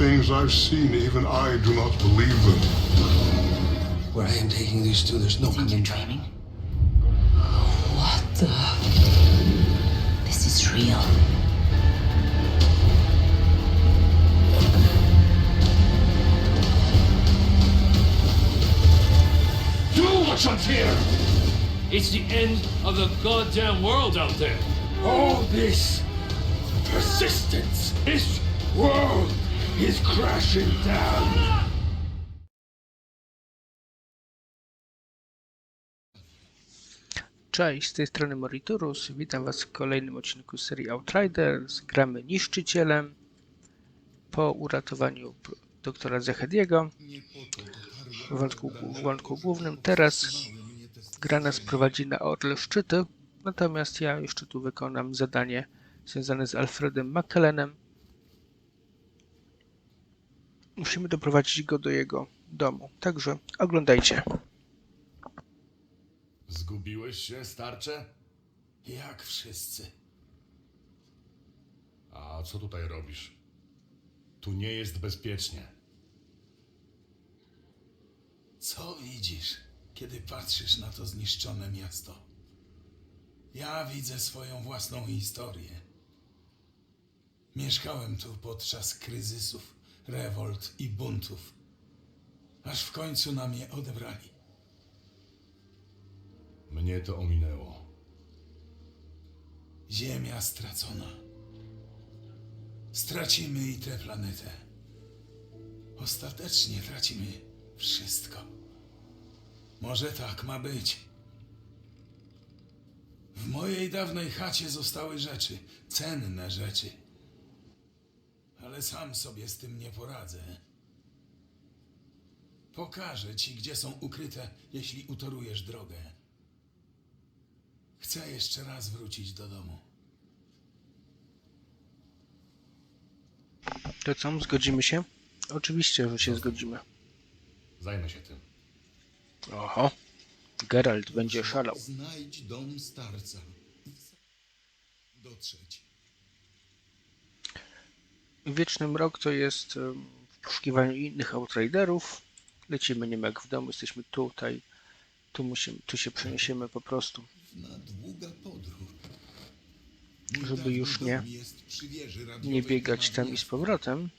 things I've seen, even I do not believe them. Where I am taking these two, there's no Think coming you're back. dreaming? What the? This is real. Do what's unfair! It's the end of the goddamn world out there. All this persistence, this world is crashing down. Cześć, z tej strony Moriturus. Witam Was w kolejnym odcinku serii Outriders. Gramy niszczycielem po uratowaniu doktora Zechediego w wątku, w wątku głównym. Teraz gra nas prowadzi na Orle Szczyty, natomiast ja jeszcze tu wykonam zadanie związane z Alfredem McKellenem. Musimy doprowadzić go do jego domu, także oglądajcie. Zgubiłeś się, starcze? Jak wszyscy. A co tutaj robisz? Tu nie jest bezpiecznie. Co widzisz, kiedy patrzysz na to zniszczone miasto? Ja widzę swoją własną historię. Mieszkałem tu podczas kryzysów, rewolt i buntów, aż w końcu na mnie odebrali. Mnie to ominęło. Ziemia stracona. Stracimy i tę planetę. Ostatecznie tracimy wszystko. Może tak ma być. W mojej dawnej chacie zostały rzeczy, cenne rzeczy. Ale sam sobie z tym nie poradzę. Pokażę ci, gdzie są ukryte, jeśli utorujesz drogę. Chcę jeszcze raz wrócić do domu. To co, zgodzimy się? Oczywiście, że się zgodzimy. Zajmę się tym. Oho, Geralt będzie szalał. Znajdź dom starca. Dotrzeć. Wieczny Mrok to jest w poszukiwaniu innych Outriderów. Lecimy nie jak w domu, jesteśmy tutaj. Tu, musimy, tu się przeniesiemy po prostu, Na długa podróż. żeby już nie, nie biegać tam i z powrotem.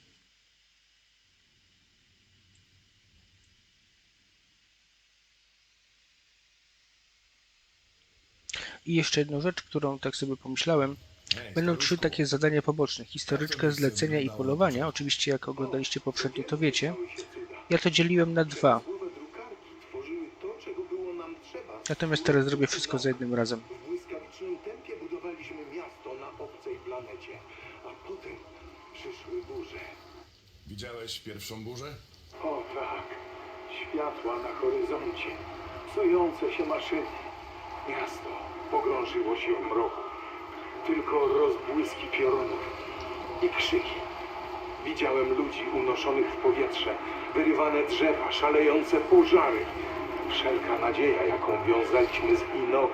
I jeszcze jedną rzecz, którą tak sobie pomyślałem. Będą trzy takie zadania poboczne. Historyczka, zlecenia i polowania. Oczywiście jak oglądaliście poprzednio to wiecie. Ja to dzieliłem na dwa. Natomiast teraz zrobię wszystko za jednym razem. W błyskawicznym tempie budowaliśmy miasto na obcej planecie, a potem przyszły burze. Widziałeś pierwszą burzę? O tak, światła na horyzoncie, psujące się maszyny. Miasto pogrążyło się w mroku. Tylko rozbłyski piorunów i krzyki. Widziałem ludzi unoszonych w powietrze, wyrywane drzewa, szalejące pożary. Wszelka nadzieja, jaką wiązaliśmy z Inok,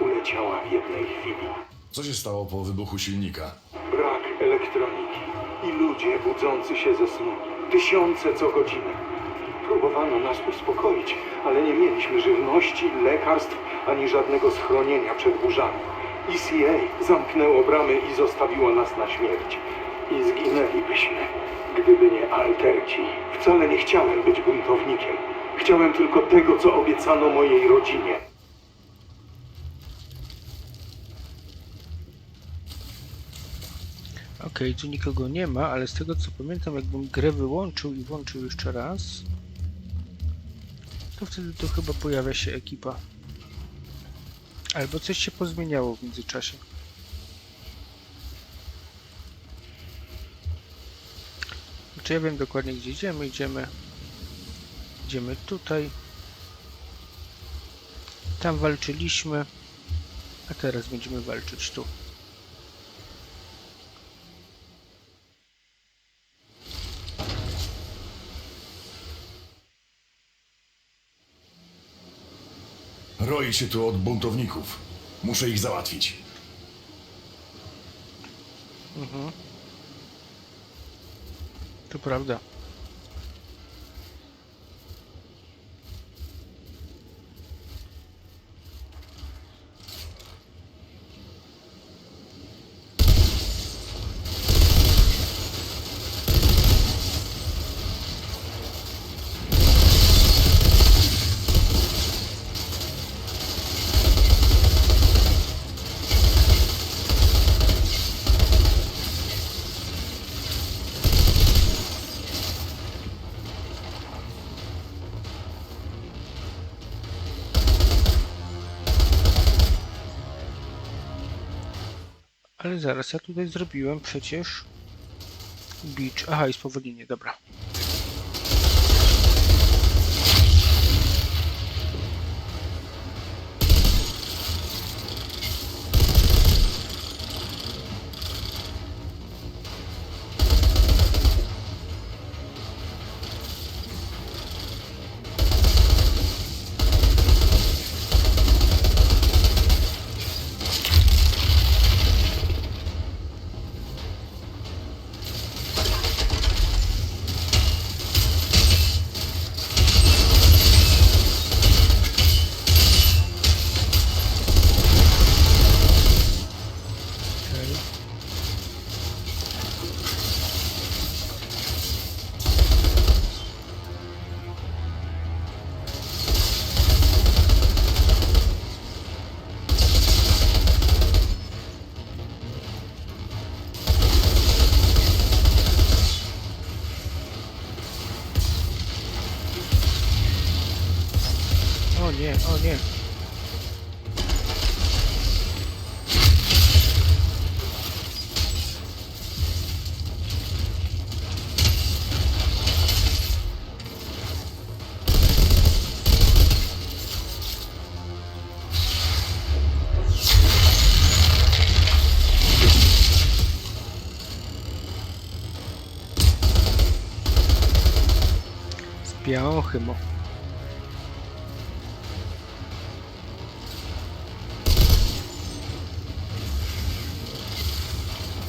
uleciała w jednej chwili. Co się stało po wybuchu silnika? Brak elektroniki i ludzie budzący się ze snu. Tysiące co godzinę. Próbowano nas uspokoić, ale nie mieliśmy żywności, lekarstw ani żadnego schronienia przed burzami. ECA zamknęło bramy i zostawiło nas na śmierć. I zginęlibyśmy, gdyby nie alterci. Wcale nie chciałem być buntownikiem. Chciałem tylko tego, co obiecano mojej rodzinie. Okej, tu nikogo nie ma, ale z tego co pamiętam, jakbym grę wyłączył i włączył jeszcze raz, to wtedy tu chyba pojawia się ekipa. Albo coś się pozmieniało w międzyczasie. Znaczy ja wiem dokładnie gdzie idziemy, idziemy idziemy tutaj. Tam walczyliśmy a teraz będziemy walczyć tu Roi się tu od buntowników. Muszę ich załatwić. To prawda. Ale zaraz, ja tutaj zrobiłem przecież beach. Aha, i spowolnienie, dobra. Nie, o nie. Białą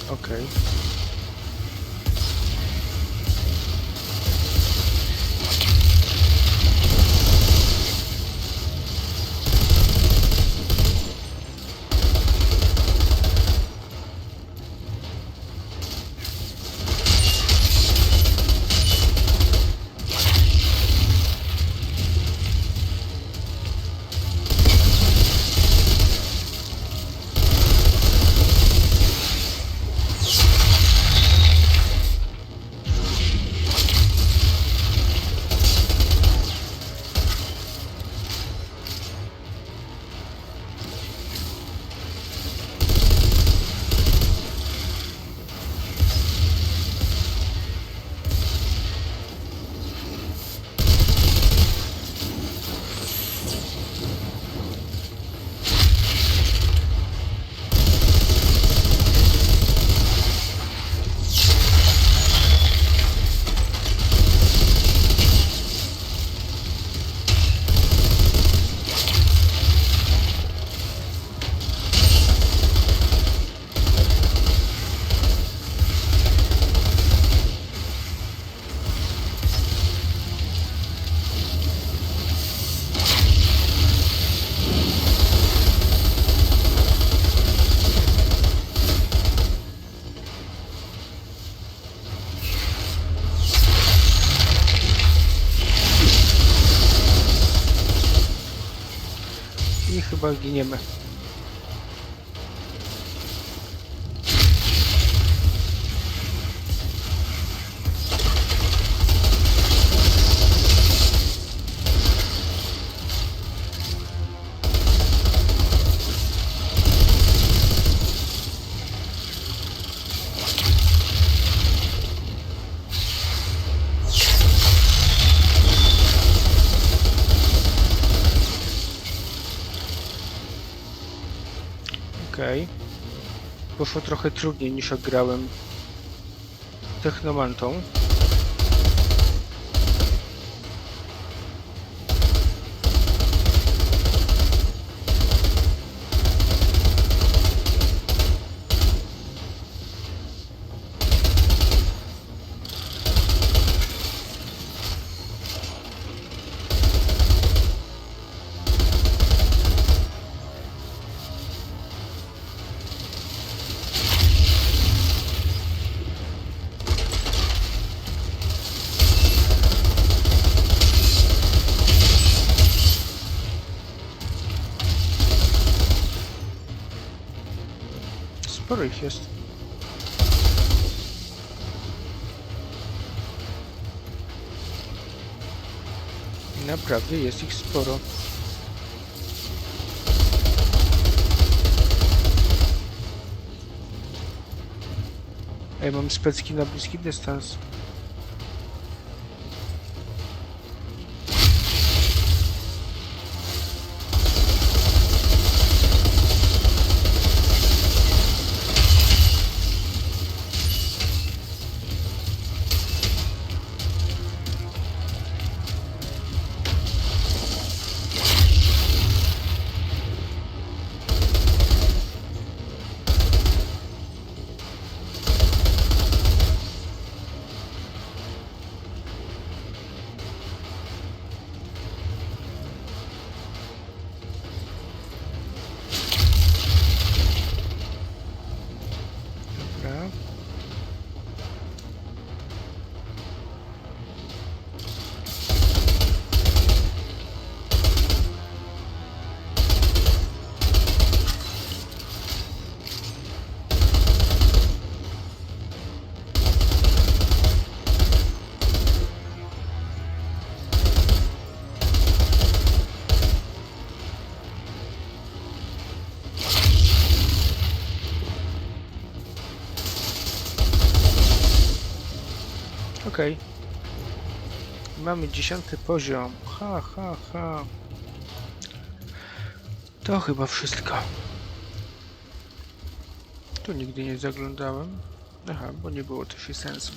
Okej. I chyba Poszło trochę trudniej niż jak grałem Technomantą. Sporo jest. Naprawdę jest ich sporo. Ej, mam specki na bliski dystans. Okej. Mamy dziesiąty poziom. Ha, ha, ha. To chyba wszystko. Tu nigdy nie zaglądałem. Aha, bo nie było też i sensu.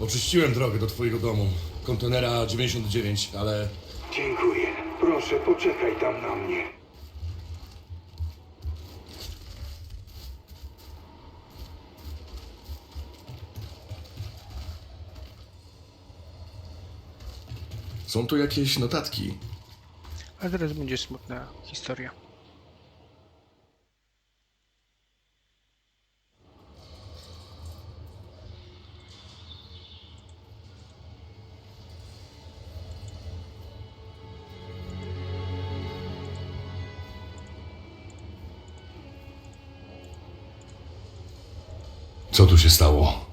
Oczyściłem drogę do twojego domu. Kontenera 99, ale Dziękuję. Proszę, poczekaj tam na mnie. są tu jakieś notatki. A teraz będzie smutna historia. Co tu się stało?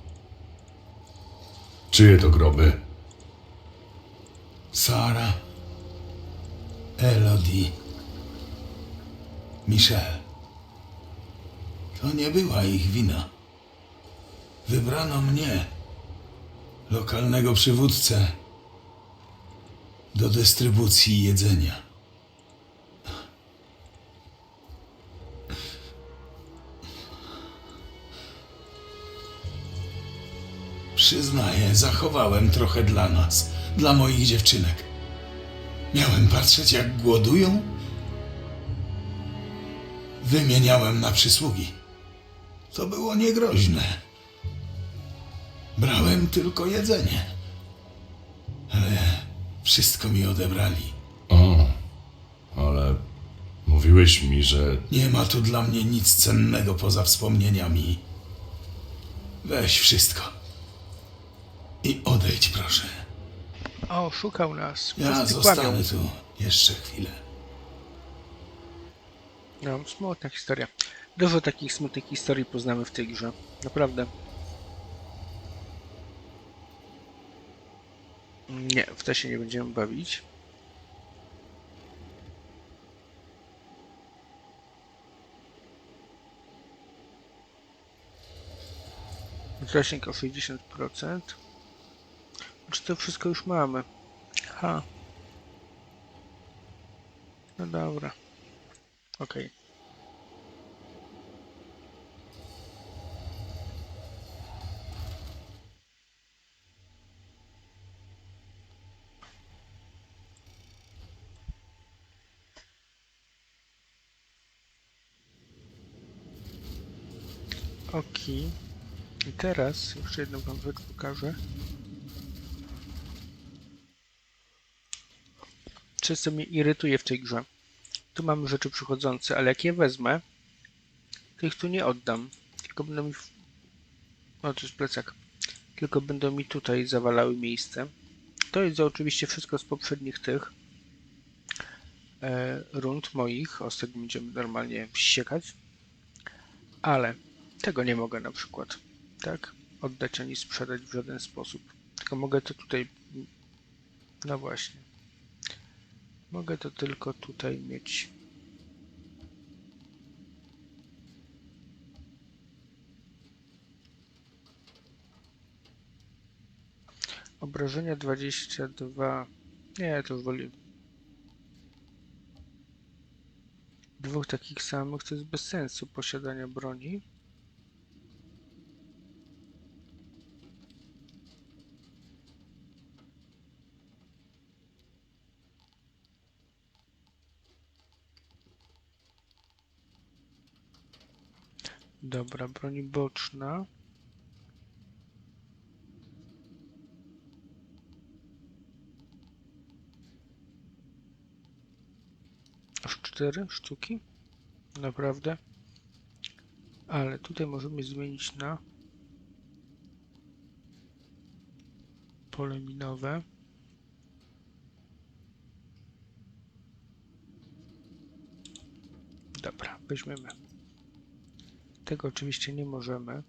Czyje to groby? Sara, Elodie, Michelle. To nie była ich wina. Wybrano mnie, lokalnego przywódcę, do dystrybucji jedzenia. Przyznaję, zachowałem trochę dla nas, dla moich dziewczynek. Miałem patrzeć, jak głodują? Wymieniałem na przysługi. To było niegroźne. Brałem tylko jedzenie. Ale wszystko mi odebrali. O, ale mówiłeś mi, że Nie ma tu dla mnie nic cennego poza wspomnieniami. Weź wszystko. I odejdź, proszę. O, szukał nas. Ja Wszyscy zostanę kłamią. tu jeszcze chwilę. No, smutna historia. Dużo takich smutnych historii poznamy w tej grze. Naprawdę. Nie, w to się nie będziemy bawić. Zasięg o 60%. Czy to wszystko już mamy? Ha. No dobra. Okej. Okej. I teraz jeszcze jedną wam rzecz pokażę. Często mnie irytuje w tej grze. Tu mamy rzeczy przychodzące, ale jak je wezmę to ich tu nie oddam. Tylko będą mi... W... O, to jest plecak. Tylko będą mi tutaj zawalały miejsce. To jest oczywiście wszystko z poprzednich tych e, rund moich. O, z tego będziemy normalnie ściekać. Ale tego nie mogę na przykład, tak? Oddać ani sprzedać w żaden sposób. Tylko mogę to tutaj... No właśnie. Mogę to tylko tutaj mieć. Obrażenia 22. Nie, to woli. Dwóch takich samych to jest bez sensu posiadania broni. Dobra, broń boczna. Aż cztery sztuki? Naprawdę? Ale tutaj możemy zmienić na pole minowe. Dobra, weźmiemy. Tego oczywiście nie możemy.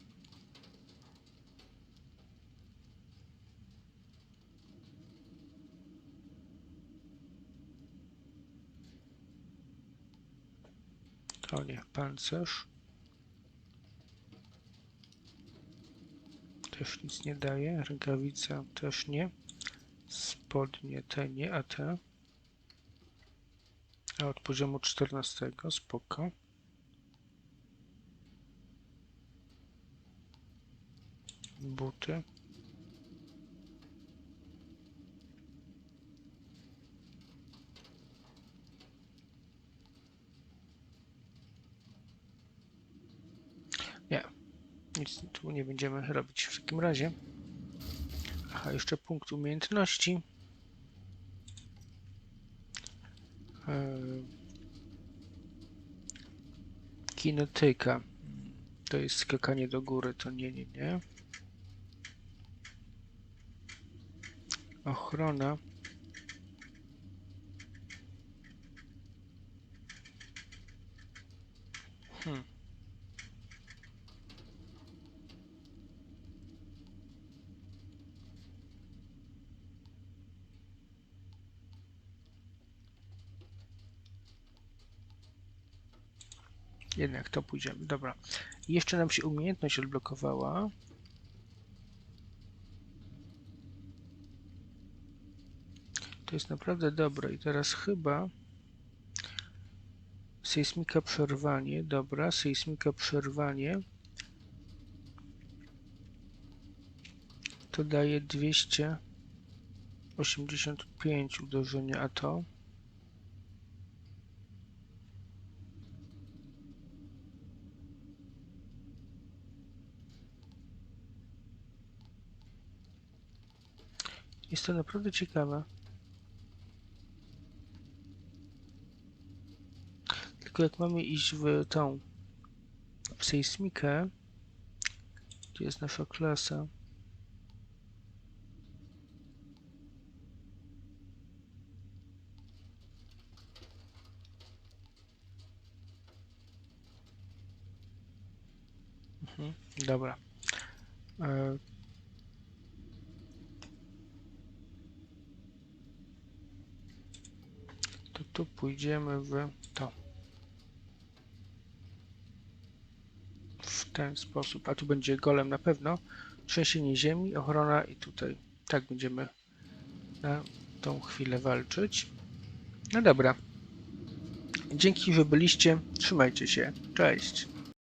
To nie, pancerz. Też nic nie daje. Rękawica też nie. Spodnie te nie, a te. A od poziomu 14, spoko. Buty. Nie, nic tu nie będziemy robić w takim razie. Aha, jeszcze punkt umiejętności. Eee, Kinetyka. To jest skakanie do góry, to nie, nie, nie. Ochrona. Hmm. Jednak to pójdziemy. Dobra. Jeszcze nam się umiejętność odblokowała. To jest naprawdę dobre. I teraz chyba sejsmika przerwanie. Dobra, sejsmika przerwanie. To daje 285 uderzenia, a to Jest to naprawdę ciekawe. Tylko jak mamy iść w tą w sejsmikę, gdzie jest nasza klasa? Mhm, dobra. E, to tu pójdziemy w to. W ten sposób. A tu będzie golem na pewno. Trzęsienie ziemi, ochrona i tutaj. Tak będziemy na tą chwilę walczyć. No dobra. Dzięki, że byliście. Trzymajcie się. Cześć.